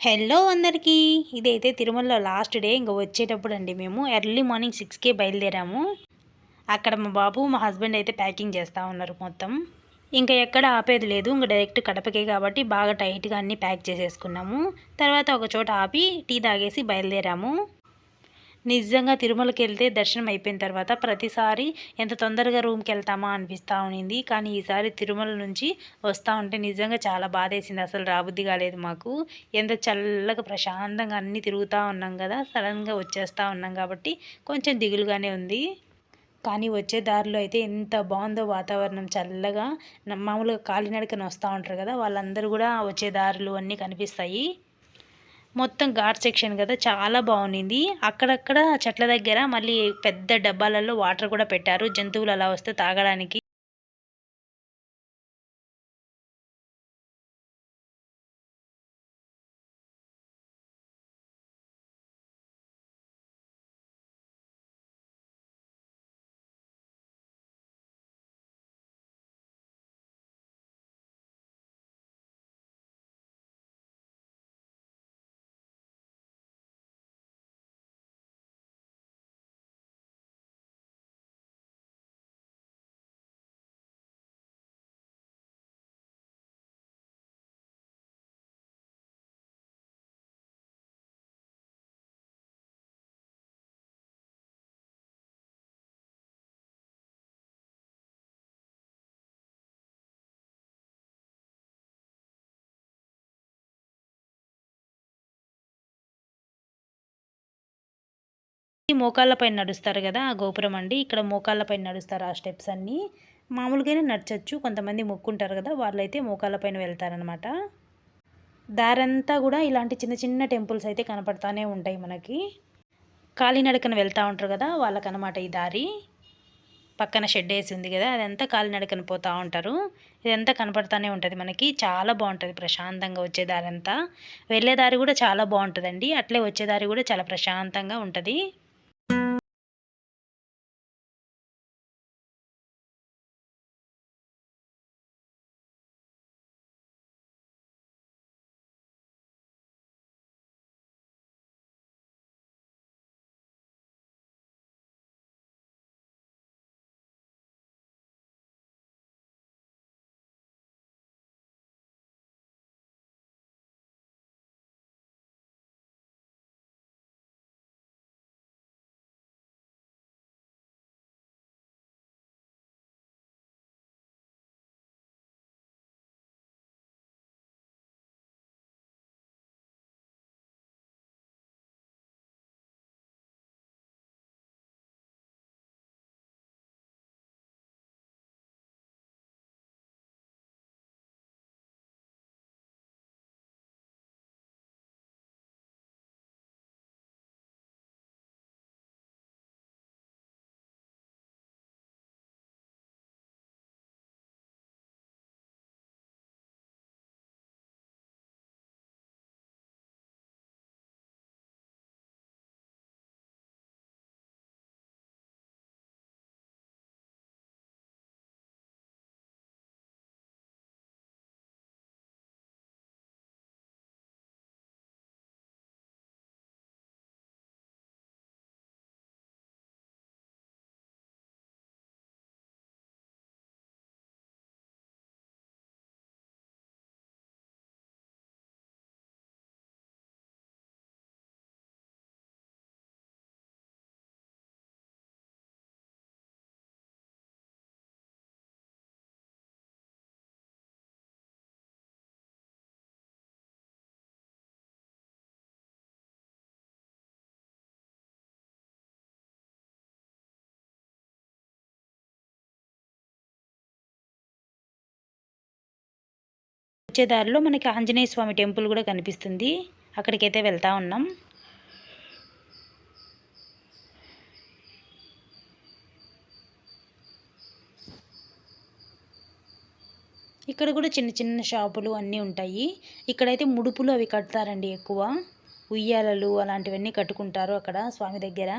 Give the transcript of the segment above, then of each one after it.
Hello అందరికీ. ఇదైతే తిరుమలలో లాస్ట్ డే ఇంకా వచ్చేటప్పుడు అండి మేము. ఎర్లీ మార్నింగ్ సిక్స్కే బయలుదేరాము. అక్కడ మా బాబు మా హస్బెండ్ అయితే ప్యాకింగ్ చేస్తూ ఉన్నారు మొత్తం. ఇంకా ఎక్కడ ఆపేది లేదు. ఇంకా డైరెక్ట్ కడపకే కాబట్టి బాగా టైట్గా అన్నీ ప్యాక్ చేసేసుకున్నాము. తర్వాత ఒక చోట ఆపి టీ తాగేసి బయలుదేరాము. నిజంగా తిరుమలకి వెళ్తే దర్శనం అయిపోయిన తర్వాత ప్రతిసారి ఎంత తొందరగా రూమ్కి వెళ్తామా అనిపిస్తూ ఉన్నింది కానీ ఈసారి తిరుమల నుంచి వస్తూ ఉంటే నిజంగా చాలా బాధేసింది. అసలు రాబుద్ది కాలేదు మాకు. ఎంత చల్లగా ప్రశాంతంగా అన్నీ తిరుగుతూ ఉన్నాం కదా సడన్గా వచ్చేస్తూ ఉన్నాం కాబట్టి కొంచెం దిగులుగానే ఉంది. కానీ వచ్చే దారిలో అయితే ఎంత బాగుందో వాతావరణం చల్లగా మామూలుగా కాలినడకన వస్తూ ఉంటారు కదా వాళ్ళందరూ కూడా వచ్చే దారులు అన్నీ కనిపిస్తాయి. మొత్తం ఘాట్ సెక్షన్ కదా చాలా బాగుంది అక్కడక్కడ చెట్ల దగ్గర మళ్ళీ పెద్ద డబ్బాలలో వాటర్ కూడా పెట్టారు. జంతువులు అలా వస్తే తాగడానికి. మోకాళ్ళ పైన నడుస్తారు కదా ఆ గోపురం అండి. ఇక్కడ మోకాళ్ళ పైన నడుస్తారు ఆ స్టెప్స్ అన్నీ. మామూలుగానే నడచచ్చు. కొంతమంది మొక్కుంటారు కదా వాళ్ళైతే మోకాళ్ళ పైన వెళ్తారనమాట దారంతా కూడా ఇలాంటి చిన్న చిన్న టెంపుల్స్ అయితే కనపడతానే ఉంటాయి మనకి. కాలినడకన వెళ్తూ ఉంటారు కదా వాళ్ళకనమాట ఈ దారి. పక్కన షెడ్ వేసి ఉంది కదా అదంతా కాలినడకన పోతూ ఉంటారు. ఇదంతా కనపడతానే ఉంటుంది మనకి. చాలా బాగుంటుంది ప్రశాంతంగా వచ్చే దారి అంతా వెళ్ళే దారి కూడా చాలా బాగుంటుందండి. అట్లే వచ్చే దారి కూడా చాలా ప్రశాంతంగా ఉంటుంది. వచ్చేదారిలో మనకి ఆంజనేయ స్వామి టెంపుల్ కూడా కనిపిస్తుంది. అక్కడికైతే వెళ్తా ఉన్నాం. ఇక్కడ కూడా చిన్న చిన్న షాపులు అన్నీ ఉంటాయి. ఇక్కడైతే ముడుపులు అవి కడతారండి ఎక్కువ. ఉయ్యాలలు అలాంటివన్నీ కట్టుకుంటారు అక్కడ స్వామి దగ్గర.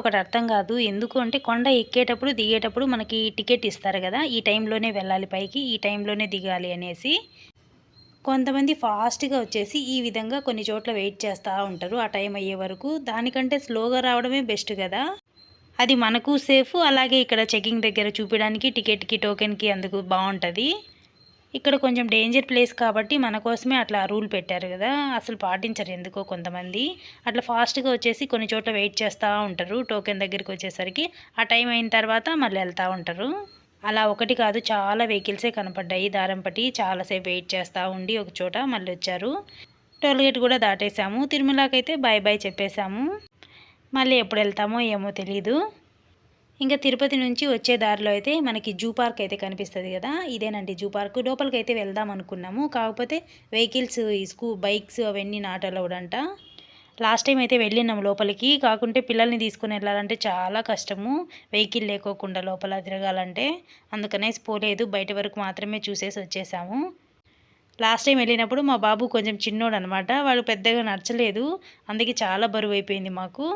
ఒకటి అర్థం కాదు. ఎందుకు అంటే కొండ ఎక్కేటప్పుడు దిగేటప్పుడు మనకి టికెట్ ఇస్తారు కదా. ఈ టైంలోనే వెళ్ళాలి పైకి ఈ టైంలోనే దిగాలి అనేసి. కొంతమంది ఫాస్ట్గా వచ్చేసి ఈ విధంగా కొన్ని చోట్ల వెయిట్ చేస్తూ ఉంటారు ఆ టైం అయ్యే వరకు. దానికంటే స్లోగా రావడమే బెస్ట్ కదా. అది మనకు సేఫ్. అలాగే ఇక్కడ చెకింగ్ దగ్గర చూపించడానికి టికెట్కి టోకెన్కి అందుకు బాగుంటుంది ఇక్కడ కొంచెం డేంజర్ ప్లేస్ కాబట్టి మన కోసమే అట్లా రూల్ పెట్టారు కదా. అసలు పాటించరు ఎందుకో కొంతమంది. అట్లా ఫాస్ట్గా వచ్చేసి కొన్ని చోట్ల వెయిట్ చేస్తూ ఉంటారు. టోకెన్ దగ్గరికి వచ్చేసరికి ఆ టైం అయిన తర్వాత మళ్ళీ వెళ్తూ ఉంటారు. అలా ఒకటి కాదు చాలా వెహికల్సే కనపడ్డాయి. దారం పట్టి చాలాసేపు వెయిట్ చేస్తూ ఉండి ఒక చోట మళ్ళీ వచ్చారు. టోల్గేట్ కూడా దాటేసాము. తిరుమలకైతే బాయ్ బాయ్ చెప్పేశాము. మళ్ళీ ఎప్పుడు వెళ్తామో ఏమో తెలీదు. ఇంకా తిరుపతి నుంచి వచ్చే దారిలో అయితే మనకి జూ పార్క్ అయితే కనిపిస్తుంది కదా. ఇదేనండి జూ పార్క్. లోపలికి అయితే వెళ్దాం అనుకున్నాము. కాకపోతే వెహికల్స్ స్కూ బైక్స్ అవన్నీ నాట్ అలౌడ్ అంట లాస్ట్ టైం అయితే వెళ్ళినాము లోపలికి. కాకుంటే పిల్లల్ని తీసుకుని వెళ్ళాలంటే చాలా కష్టము. వెహికల్ లేకోకుండా లోపల తిరగాలంటే. అందుకనేసి పోలేదు. బయట వరకు మాత్రమే చూసేసి వచ్చేసాము. లాస్ట్ టైం వెళ్ళినప్పుడు మా బాబు కొంచెం చిన్నోడు అనమాట వాడు పెద్దగా నచ్చలేదు అందుకే చాలా బరువు అయిపోయింది మాకు.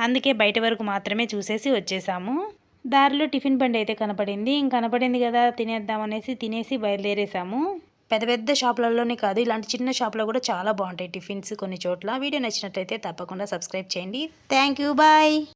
అందుకే బయట వరకు మాత్రమే చూసేసి వచ్చేసాము. దారిలో టిఫిన్ బండి అయితే కనపడింది. ఇంక కనపడింది కదా తినేద్దామనేసి తినేసి బయలుదేరేసాము. పెద్ద పెద్ద షాపులలోనే కాదు ఇలాంటి చిన్న షాప్లో కూడా చాలా బాగుంటాయి టిఫిన్స్ కొన్ని చోట్ల. వీడియో నచ్చినట్లయితే తప్పకుండా సబ్స్క్రైబ్ చేయండి. Thank you bye.